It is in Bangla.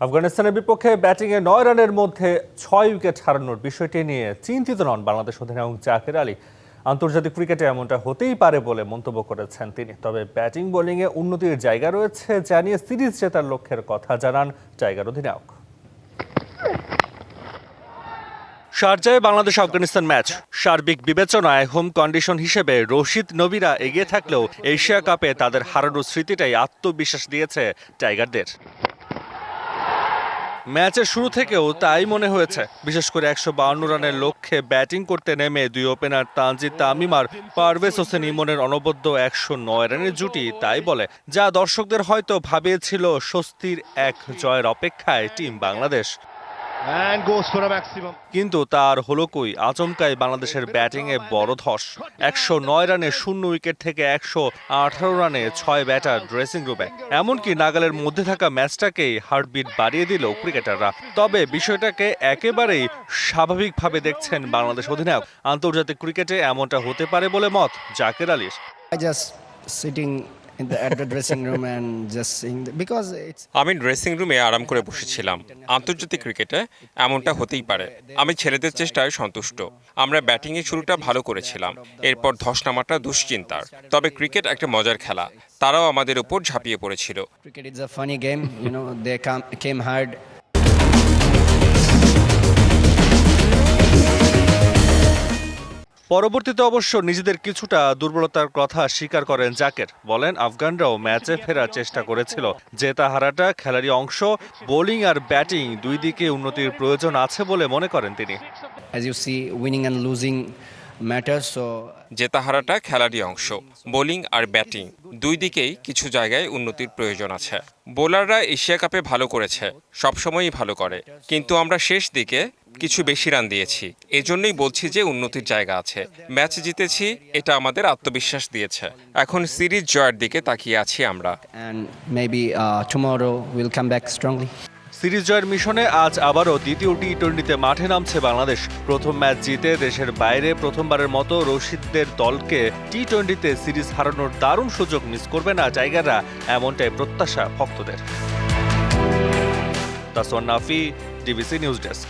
আফগানিস্তানের বিপক্ষে ব্যাটিংয়ে নয় রানের মধ্যে ছয় উইকেট হারানোর বিষয়টি নিয়ে চিন্তিত নন বাংলাদেশ অধিনায়ক জাকের আলী। আন্তর্জাতিক ক্রিকেটে এমনটা হতেই পারে বলে মন্তব্য করেছেন তিনি। তবে ব্যাটিং, বোলিংয়ে উন্নতির জায়গা রয়েছে জানিয়ে সিরিজ জেতার লক্ষ্যের কথা জানান টাইগার অধিনায়ক। শারজায় বাংলাদেশ আফগানিস্তান ম্যাচ। সার্বিক বিবেচনায় হোম কন্ডিশন হিসেবে রশিদ নবীরা এগিয়ে থাকলেও এশিয়া কাপে তাদের হারানোর স্মৃতিটাই আত্মবিশ্বাস দিয়েছে টাইগারদের। ম্যাচের শুরু থেকেও তাই মনে হয়েছে। বিশেষ করে একশো বাউন্ন রানের লক্ষ্যে ব্যাটিং করতে নেমে দুই ওপেনার তানজিদ তামিম আর পারভেজ হোসেন ইমনের অনবদ্য একশো নয় রানের জুটি তাই বলে, যা দর্শকদের হয়তো ভাবিয়েছিল স্বস্তির এক জয়ের অপেক্ষায় টিম বাংলাদেশ। কিন্তু তার হলো কই? আচমকাই বাংলাদেশের ব্যাটিংয়ে বড় ধস। একশো নয় রানে শূন্য উইকেট থেকে একশো আঠারো রানে ছয় ব্যাটার ড্রেসিং রুমে। এমনকি নাগালের মধ্যে থাকা ম্যাচটাকেই হার্টবিট বাড়িয়ে দিল ক্রিকেটাররা। তবে বিষয়টাকে একেবারেই স্বাভাবিকভাবে দেখছেন বাংলাদেশ অধিনায়ক। আন্তর্জাতিক ক্রিকেটে এমনটা হতে পারে বলে মত জাকের আলীর। In the at the dressing room and just seeing the, because it's আমি ড্রেসিং রুমে আরাম করে বসেছিলাম। আন্তর্জাতিক ক্রিকেটে এমনটা হতেই পারে। আমি ছেলেদের চেষ্টায় সন্তুষ্ট। আমরা ব্যাটিংয়ে শুরুটা ভালো করেছিলাম। এরপর ধস নামাটা দুশ্চিন্তার। তবে ক্রিকেট একটা মজার খেলা। তারাও আমাদের উপর ঝাঁপিয়ে পড়েছিল। Cricket is a funny game you know they come, came hard. পরবর্তীতে অবশ্য নিজেদের কিছুটা দুর্বলতার কথা স্বীকার করেন জাকের। বলেন আফগানরাও ম্যাচে ফেরার চেষ্টা করেছিল। জেতা হারাটা খেলারই অংশ। বোলিং আর ব্যাটিং দুই দিকে উন্নতির প্রয়োজন আছে বলে মনে করেন তিনি। As you see, winning and losing matters. So জেতা হারাটা খেলারই অংশ। বোলিং আর ব্যাটিং দুই দিকেই কিছু জায়গায় উন্নতির প্রয়োজন আছে। বোলাররা এশিয়া কাপে ভালো করেছে সবসময়ই ভালো করে। কিন্তু আমরা শেষ দিকে কিছু বেশি রান দিয়েছি। এজন্যই বলছি যে উন্নতির জায়গা আছে। ম্যাচ জিতেছি এটা আমাদের আত্মবিশ্বাস দিয়েছে। এখন সিরিজ জয়ের দিকে তাকিয়ে আছি আমরা। সিরিজ জয়ের মিশনে আজ আবারও দ্বিতীয় টি টোয়েন্টিতে মাঠে নামছে বাংলাদেশ। প্রথম ম্যাচ জিতে দেশের বাইরে প্রথমবারের মতো রশিদদের দলকে টি টোয়েন্টিতে সিরিজ হারানোর দারুণ সুযোগ মিস করবে না জায়গারা এমনটাই প্রত্যাশা ভক্তদের। Taswan Nafi, DBC news desk.